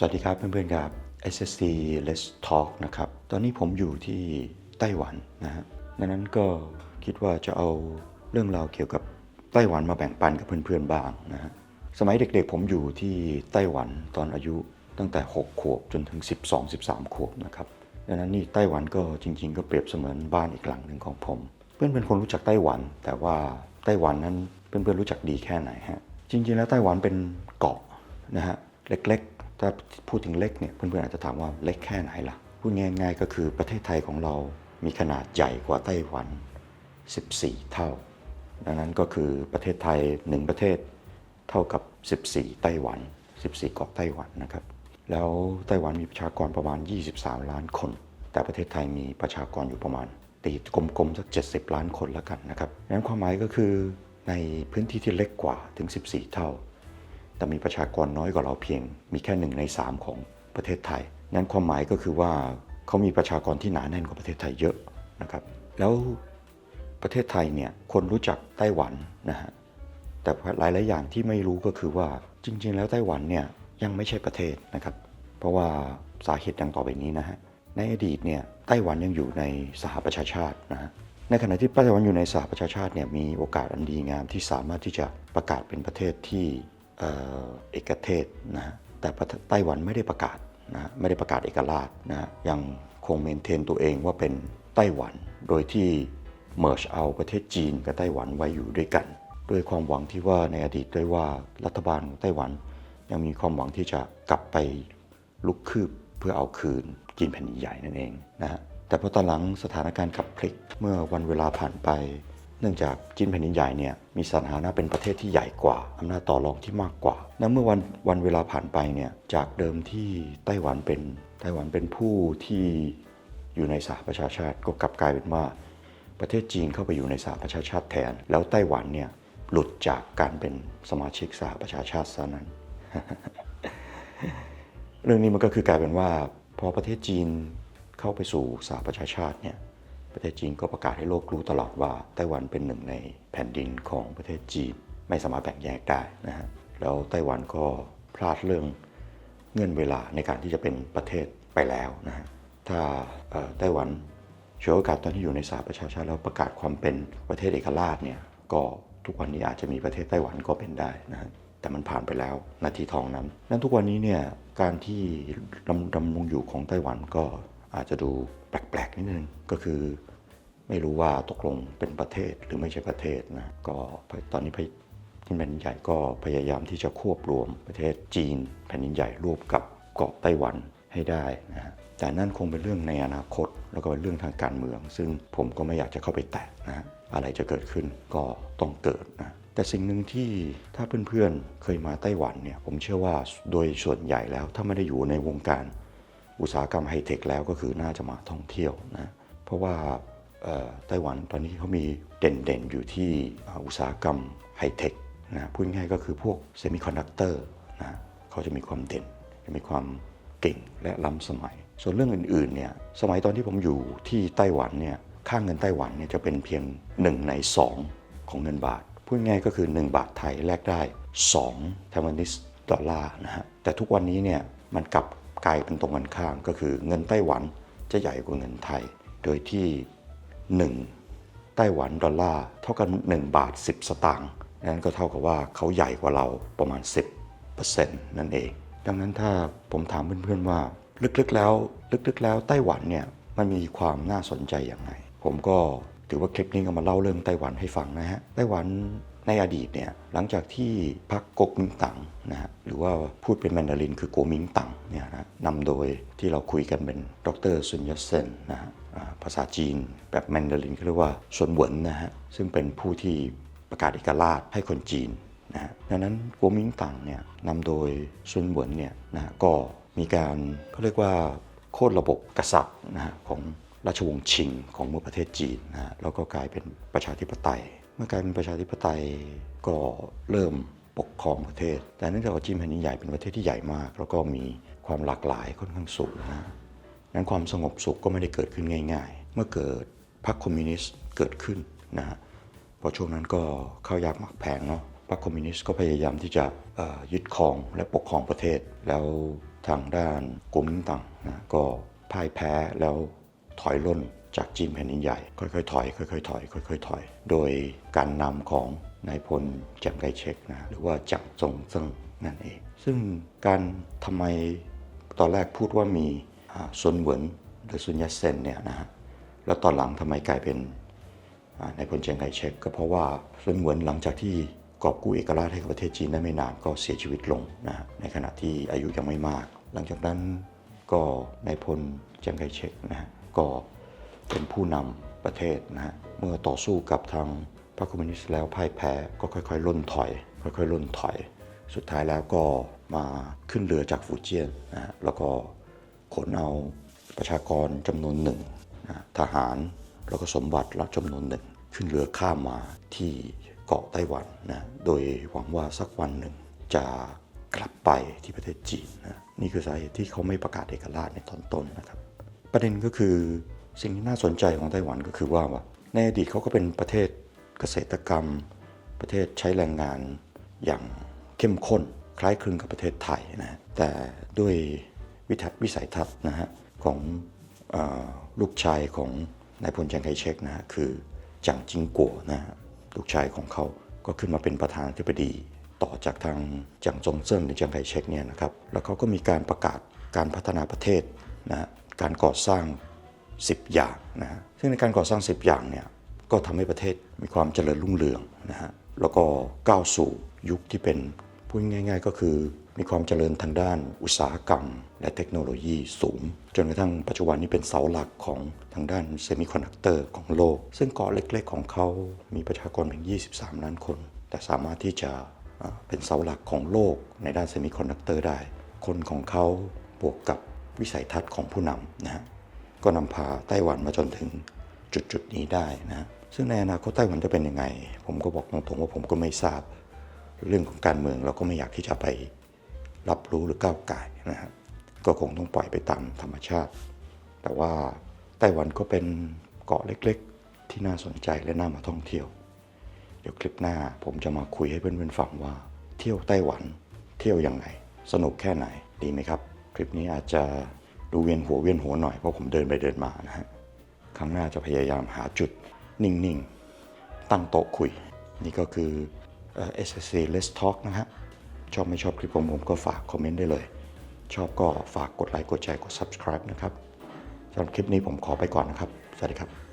สวัสดีครับเพื่อนๆครับ SSC Let's Talk นะครับ ตอนนี้ผมอยู่ที่ไต้หวันนะฮะดังนั้นก็คิดว่าจะเอาเรื่องราวเกี่ยวกับไต้หวันมาแบ่งปันกับเพื่อนๆบ้างนะฮะ สมัยเด็กๆผมอยู่ที่ไต้หวันตอนอายุตั้งแต่ 6 ขวบจนถึง 12-13 ขวบนะครับ ดังนั้นนี่ไต้หวันก็จริง ๆ ก็เปรียบเสมือนบ้านอีกหลังหนึ่งของผม เพื่อนเป็นคนรู้จักไต้หวัน แต่ว่าไต้หวันนั้นเพื่อนๆรู้จักดีแค่ไหนฮะ จริงๆแล้วไต้หวันเป็นเกาะนะฮะเล็กๆ ถ้าพูดถึงเล็กเนี่ยเพื่อนๆอาจจะถามว่าเล็กแค่ไหนล่ะ พูดง่ายๆก็คือประเทศไทยของเรามีขนาดใหญ่กว่าไต้หวัน 14 เท่า ดังนั้นก็คือประเทศไทยหนึ่งประเทศเท่ากับ 14 ไต้หวัน 14 เกาะไต้หวันนะครับ แล้วไต้หวันมีประชากรประมาณ 23 ล้านคน แต่ประเทศไทยมีประชากรอยู่ประมาณ ตีกลมๆสัก 70 ล้านคนแล้วกันนะครับดังนั้นความหมายก็คือในพื้นที่ที่เล็กกว่าถึง 14 เท่า แต่มีประชากรน้อยกว่าเราเพียง มีแค่หนึ่งใน 3 ของประเทศไทย นั้นความหมายก็คือว่าเขามีประชากรที่หนาแน่นกว่าประเทศไทยเยอะนะครับ แล้วประเทศไทยเนี่ยคนรู้จักไต้หวันนะฮะ แต่หลายๆอย่างที่ไม่รู้ก็คือว่าจริง ๆ แล้วไต้หวันเนี่ยยังไม่ใช่ประเทศนะครับ เพราะว่าสาเหตุดังต่อไปนี้นะฮะ ในอดีตเนี่ยไต้หวันยังอยู่ในสหประชาชาตินะฮะในขณะที่ไต้หวันอยู่ในสหประชาชาติเนี่ยมีโอกาสอันดีงามที่สามารถที่จะประกาศเป็นประเทศที่ เอกเทศนะแต่ไต้หวันไม่ได้ประกาศนะไม่ได้ประกาศเอกราชนะยังคงเมนเทนตัวเองว่าเป็นไต้หวัน โดยที่เมิร์ชเอาประเทศจีนกับไต้หวันไว้อยู่ด้วยกัน ด้วยความหวังที่ว่าในอดีตด้วยว่ารัฐบาลไต้หวันยังมีความหวังที่จะกลับไปลุกคืบเพื่อเอาคืนจีนแผ่นดินใหญ่นั่นเองนะฮะแต่พอตอนหลังสถานการณ์กลับพลิกเมื่อวันเวลาผ่านไป เนื่องจากจีนแผ่นดินใหญ่เนี่ยมีสถานะเป็นประเทศที่ใหญ่กว่าอำนาจต่อรองที่มากกว่าและเมื่อวันวันเวลาผ่านไปเนี่ยจากเดิมที่ไต้หวันเป็นไต้หวันเป็นผู้ที่อยู่ในสหประชาชาติก็กลับกลายเป็นว่า ประเทศจีนเข้าไปอยู่ในสหประชาชาติแทน แล้วไต้หวันเนี่ยหลุดจากการเป็นสมาชิกสหประชาชาติซะนั้น เรื่องนี้มันก็คือกลายเป็นว่าพอประเทศจีนเข้าไปสู่สหประชาชาติเนี่ย ประเทศจีนก็ประกาศให้โลกรู้ตลอดว่าไต้หวันเป็นหนึ่งในแผ่นดินของประเทศจีน ไม่สามารถแบ่งแยกได้นะฮะแล้วไต้หวันก็พลาดเรื่องเงื่อนเวลาในการที่จะเป็นประเทศไปแล้วนะฮะถ้าไต้หวันฉวยโอกาสตอนที่อยู่ในสหประชาชาติแล้วประกาศความเป็นประเทศเอกราชเนี่ยก็ทุกวันนี้อาจจะมีประเทศไต้หวันก็เป็นได้นะฮะแต่มันผ่านไปแล้วนาทีทองนั้น นั้นทุกวันนี้เนี่ยการที่ดำดำรงอยู่ของไต้หวันก็อาจจะดูแปลกๆนิดนึงก็คือ ไม่รู้ว่าตกลงเป็นประเทศหรือไม่ใช่ประเทศนะก็ตอนนี้ที่แผ่นดินใหญ่ก็พยายามที่จะควบรวมประเทศจีน แผ่นดินใหญ่รวบกับเกาะไต้หวันให้ได้นะแต่นั่นคงเป็นเรื่องในอนาคต แล้วก็เป็นเรื่องทางการเมือง ซึ่งผมก็ไม่อยากจะเข้าไปแตะนะอะไรจะเกิดขึ้นก็ต้องเกิดนะแต่สิ่งหนึ่งที่ถ้าเพื่อนๆเคยมาไต้หวันเนี่ยผมเชื่อว่าโดยส่วนใหญ่แล้วถ้าไม่ได้อยู่ในวงการอุตสาหกรรมไฮเทคแล้วก็คือน่าจะมาท่องเที่ยวนะเพราะว่า ไต้หวันตอนนี้เขามีเด่นๆ อยู่ที่อุตสาหกรรมไฮเทคนะพูดง่ายก็คือพวกเซมิคอนดักเตอร์นะเขาจะมีความเด่น จะมีความเก่งและล้ำสมัย ส่วนเรื่องอื่นๆเนี่ยสมัยตอนที่ผมอยู่ที่ไต้หวันเนี่ยค่าเงินไต้หวันเนี่ยจะเป็นเพียง 1 ใน 2 ของเงินบาท พูดง่ายก็คือ 1 บาทไทยแลกได้2 t a i w a n e s e ดอลลาร์นะฮะแต่ทุกวันนี้เนี่ยมันกลับกลายเป็นตรงกันข้ามก็คือเงินไต้หวันจะใหญ่กว่าเงินไทย โดยที่ 1 ไต้หวันดอลลาร์เท่ากัน1บาท 10 สตางค์นั่นก็เท่ากับว่าเขาใหญ่กว่าเราประมาณ 10%นั่นเอง ดังนั้นถ้าผมถามเพื่อนๆว่า ลึกๆแล้วลึกๆแล้วไต้หวันเนี่ยมันมีความน่าสนใจอย่างไรผมก็ถือว่าคลิปนี้ก็มาเล่าเรื่องไต้หวันให้ฟังนะฮะ ไต้หวันในอดีตเนี่ยหลังจากที่พรรคก๊กมินตั๋งนะฮะหรือว่าพูดเป็นแมนดารินคือโกมิงตั๋งเนี่ยนะนำโดยที่เราคุยกันเป็นดรซุนยัตเซนนะฮะ ภาษาจีน แบบแมนดารินเขาเรียกว่าสวนหวนนะฮะซึ่งเป็นผู้ที่ประกาศเอกราชให้คนจีนนะฮะดังนั้นโกมิงตั๋งเนี่ยนำโดยซุนหวนเนี่ยนะก็มีการเขาเรียกว่าโค่นระบบกษัตริย์นะฮะของราชวงศ์ชิงของเมืองประเทศจีนนะฮะแล้วก็กลายเป็นประชาธิปไตย เมื่อกลายเป็นประชาธิปไตยก็เริ่มปกครองประเทศ แต่เนื่องจากว่าจีนแผ่นดินใหญ่เป็นประเทศที่ใหญ่มาก แล้วก็มีความหลากหลายค่อนข้างสูงนะ นั้นความสงบสุขก็ไม่ได้เกิดขึ้นง่าย ๆ เมื่อเกิดพรรคคอมมิวนิสต์เกิดขึ้นนะฮะพราะช่วงนั้นก็เข้ายากหมากแพงเนาะพรรคคอมมิวนิสต์ก็พยายามที่จะยึดครองและปกครองประเทศ แล้วทางด้านกุมินตังนะก็พ่ายแพ้แล้วถอยล่นจากจีนแผ่นดินใหญ่ ค่อยๆถอยค่อยๆถอยค่อยๆถอย โดยการนำของนายพลแจ่มไกเชกนะหรือว่าจังจงเซิงนั่นเอง ซึ่งการทำไมตอนแรกพูดว่ามี ซุนเหวินหรือซุนยัตเซนเนี่ยนะฮะแล้วตอนหลังทำไมกลายเป็นอ่าในพลเจียงไคเชกก็เพราะว่าซุนเหวินหลังจากที่กอบกู้เอกราชให้กับประเทศจีนได้ไม่นานก็เสียชีวิตลงนะฮะในขณะที่อายุยังไม่มาก หลังจากนั้นก็ในพลเจียงไคเชกนะฮะก็เป็นผู้นำประเทศนะฮะเมื่อต่อสู้กับทางพรรคคอมมิวนิสต์แล้วพ่ายแพ้ก็ค่อยๆล่นถอย ค่อยๆล่นถอย สุดท้ายแล้วก็มาขึ้นเรือจากฟูเจียนนะฮะแล้วก็ ขนเอาประชากรจำนวนหนึ่งนะทหารแล้วก็สมบัติละจำนวนหนึ่ง ขึ้นเรือข้ามมาที่เกาะไต้หวันนะโดยหวังว่าสักวันหนึ่งจะกลับไปที่ประเทศจีนนะนี่คือสาเหตุที่เขาไม่ประกาศเอกราชในตอนต้นนะครับ ประเด็นก็คือสิ่งที่น่าสนใจของไต้หวันก็คือว่าว่าในอดีตเขาก็เป็นประเทศเกษตรกรรม ประเทศใช้แรงงานอย่างเข้มข้นคล้ายคลึงกับประเทศไทยนะแต่ด้วย วิถวิสัยทัศน์นะฮะของอลูกชายของนายพลเจียงไคเชกนะฮะคือจางจิงกัวนะฮะลูกชายของเขาก็ขึ้นมาเป็นประธานาธิบดี ต่อจากทางจางจงเซินหรือจียงไคเชกเนี่ยนะครับแล้วเขาก็มีการประกาศการพัฒนาประเทศนะฮะการก่อสร้าง 10 อย่างนะฮะซึ่งในการก่อสร้าง 10 อย่างเนี่ยก็ทำให้ประเทศมีความเจริญรุ่งเรืองนะฮะแล้วก็ก้าวสู่ยุคที่เป็น พูดง่ายๆ ก็คือมีความเจริญทางด้านอุตสาหกรรม และเทคโนโลยีสูง จนกระทั่งปัจจุบันนี้เป็นเสาหลักของทางด้านเซมิคอนดักเตอร์ของโลก ซึ่งเกาะเล็กๆ ของเขา มีประชากรเพียง 23 ล้านคน แต่สามารถที่จะเอ่อเป็นเสาหลักของโลกในด้านเซมิคอนดักเตอร์ได้ คนของเขาบวกกับวิสัยทัศน์ของผู้นำนะฮะก็นำพาไต้หวันมาจนถึงจุดๆนี้ได้นะซึ่งในอนาคตไต้หวันจะเป็นยังไง ผมก็บอกตรงๆว่าผมก็ไม่ทราบ เรื่องของการเมืองเราก็ไม่อยากที่จะไปรับรู้หรือก้าวไก่ายนะฮะก็คงต้องปล่อยไปตามธรรมชาติ แต่ว่าไต้หวันก็เป็นเกาะเล็กๆ ที่น่าสนใจและน่ามาท่องเที่ยว เดี๋ยวคลิปหน้าผมจะมาคุยให้เพื่อนๆฟังว่า เที่ยวไต้หวัน เที่ยวยังไง สนุกแค่ไหนดีไหมครับ คลิปนี้อาจจะดูเวียนหัวเวียนหัวหน่อยเพราะผมเดินไปเดินมานะฮะครั้งหน้าจะพยายามหาจุดนิ่งๆ ตั้งโต๊ะคุย นี่ก็คือ SSC Let's Talk นะฮะชอบไม่ชอบคลิปของผมก็ฝากคอมเมนต์ได้เลย ชอบก็ฝากกดไลค์กดแชร์กด subscribe นะครับสำหรับคลิปนี้ผมขอไปก่อนนะครับ สวัสดีครับ